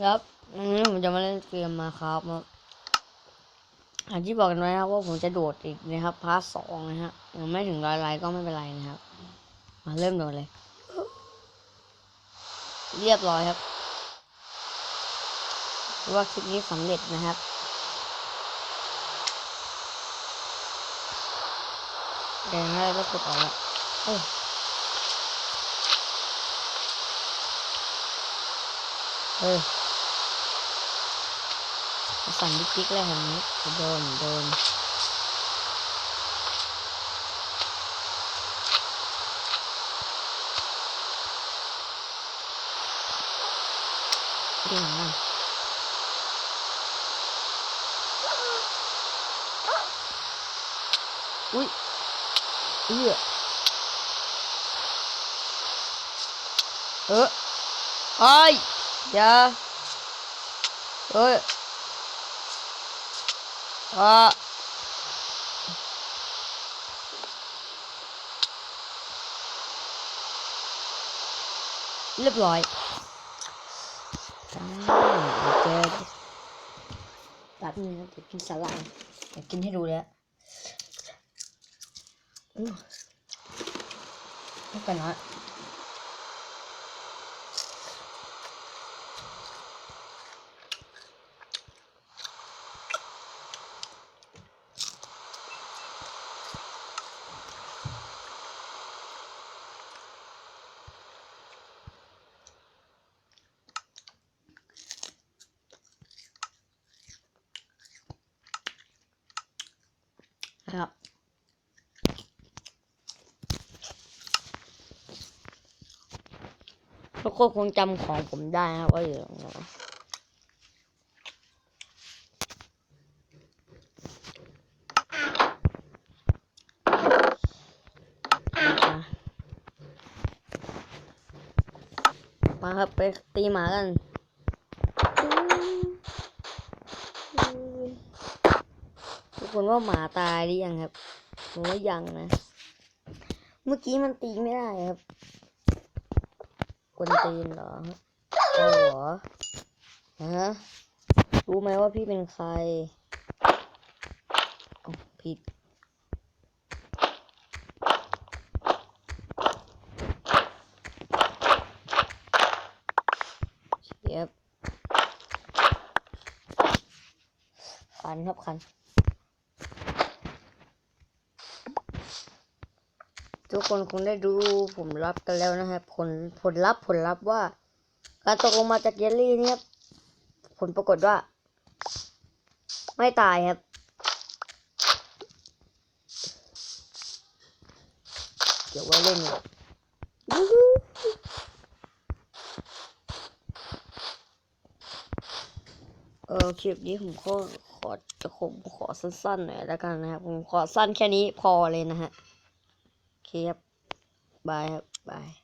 ครับวันนี้ผมจะมาเล่นเกมมาครับครับอาที่บอกกันไว้นะครับว่าผมจะโดดอีกนะครับพาร์ทสองนะฮะยังไม่ถึงร้อยไลค์ก็ไม่เป็นไรนะครับ มาเริ่มโดดเลย เรียบร้อยครับว่าคลิปนี้สำเร็จนะครับแดงได้แล้วกดออกแล้วเอ้ยเฮ้ย สั่นดิ๊กๆเลยแบบนี้โดนโดนดีเหมือนกันอุ้ยเอื้อเออไอ้ยาเอ้ย อ่าเรียบร้อยอ่าเจอแป๊บนึงนะเดี๋ยวกินสลัดเดี๋ยวกินให้ดูเลยอะอือไม่กันนะ นะครับทุกคนคงจำของผมได้นะว่าอยู่ตรงไหนมาครับไปตีหมากัน ทุก คนว่าหมาตายหรือยังครับผมว่ายังนะ เมื่อกี้มันตีไม่ได้ครับกวนตีนเหรอเอาเหรอฮะรู้ไหมว่าพี่เป็นใครผิดเย็บคันครับคัน ทุกคนคงได้ดูผมรับกันแล้วนะครับผลผลลัพธ์ผลลัพธ์ว่า การตกลงมาจากเยลลี่เนี่ยครับผลปรากฏว่า ไม่ตายครับ เดี๋ยวไว้เล่นเลยยูฮูเออคลิปนี้ผมขอขอจะผมขอสั้นๆหน่อยแล้วกันนะครับผมขอสั้นแค่นี้พอเลยนะฮะ เคครับบายครับบาย